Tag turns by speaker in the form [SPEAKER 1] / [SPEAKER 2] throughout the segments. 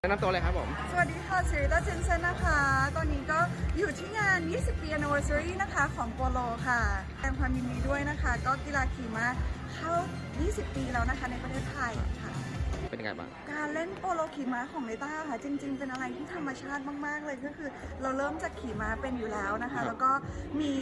[SPEAKER 1] แนะนำตัวเลยครับผม
[SPEAKER 2] สวัสดีค่ะสิริต้าเจนเซนนะคะ ตอนนี้ก็อยู่ที่งาน 20 ปี anniversary นะคะของโปโลค่ะแสดงความยินดีด้วยนะคะ ก็กีฬาขี่ม้าเข้า 20 ปีแล้วนะคะในประเทศไทยค่ะ
[SPEAKER 1] เป็นยังไงบ้าง
[SPEAKER 2] การเล่นโปโลขี่ม้าของเลต้าค่ะ จริง ๆ เป็นอะไรที่ธรรมชาติมาก ๆ เลยก็คือ เราเริ่มจากขี่ม้าเป็นอยู่แล้วนะ
[SPEAKER 1] ครั
[SPEAKER 2] คะ
[SPEAKER 1] บ
[SPEAKER 2] แล้วก็มี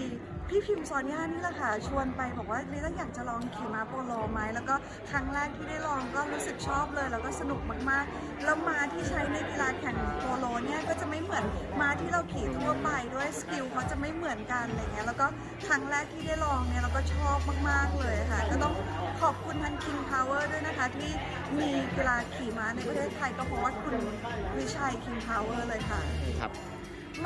[SPEAKER 2] พี่พิมพ์ซอนย่านี่แหละค่ะชวนไปบอกว่าเลต้าอยากจะลองขี่ม้าโปโลไหมแล้วก็ครั้งแรกที่ได้ลองก็รู้สึกชอบเลย แล้วก็สนุกมากๆแล้วม้าที่ใช้ในกีฬาแข่งโปโลเนี่ยก็จะไม่เหมือนม้าที่เราขี่ทั่วไปด้วยสกิลเขาจะไม่เหมือนกันอะไรเงี้ยแล้วก็ครั้งแรกที่ได้ลองเนี่ยเราก็ชอบมากๆเลยค่ะ ก็ต้องขอบคุณทาง King Power ด้วยนะคะที่มีกีฬาขี่ม้าในประเทศไทยก็เพราะว่าคุณวิชัย King Power เลยค่ะ
[SPEAKER 1] ครับ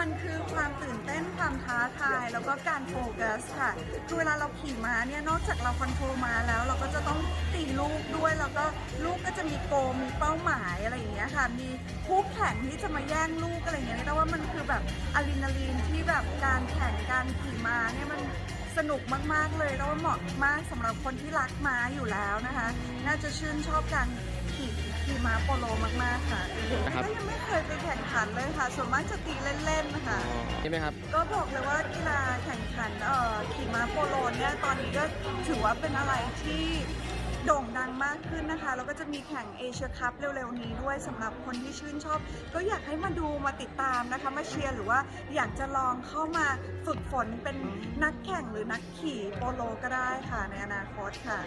[SPEAKER 2] มันคือความตื่นเต้นความท้าทาย แล้วก็การโฟกัสค่ะ คือเวลาเราขี่ม้าเนี่ยนอกจากเราคอนโทรลม้าแล้ว เราก็จะต้องตีลูกด้วย แล้วก็ลูกก็จะมีโกลมีเป้าหมายอะไรอย่างเงี้ยค่ะ มีคู่แข่งที่จะมาแย่งลูกอะไรอย่างเงี้ยแต่ว่ามันคือแบบอะดรีนาลีนที่แบบการแข่งการขี่ม้าเนี่ยมันสนุกมาก ๆ เลยแล้วว่าเหมาะมากสำหรับคนที่รักม้าอยู่แล้วนะคะ น่าจะชื่นชอบการขี่ขี่ม้าโปโลมาก ๆ ค่ะ
[SPEAKER 1] นะครับ
[SPEAKER 2] ก็ยังไม่เคยไปแข่งขันเลยค่ะ ส่วนมากจะตีเล่น ๆ นะคะ
[SPEAKER 1] ใช่ไหมครับ
[SPEAKER 2] ก็บอกเลยว่ากีฬาแข่งขันเอ่อขี่ม้าโปโลเนี่ยตอนนี้ก็ถือว่าเป็นอะไรที่โด่งดังมากขึ้นนะคะแล้วก็จะมีแข่งเอเชียคัพเร็วๆนี้ด้วยสำหรับคนที่ชื่นชอบ ก็อยากให้มาดูมาติดตามนะคะมาเชียร์หรือว่าอยากจะลองเข้ามาฝึกฝนเป็นนักแข่งหรือนักขี่โปโลก็ได้ค่ะในอนาคตค่ะ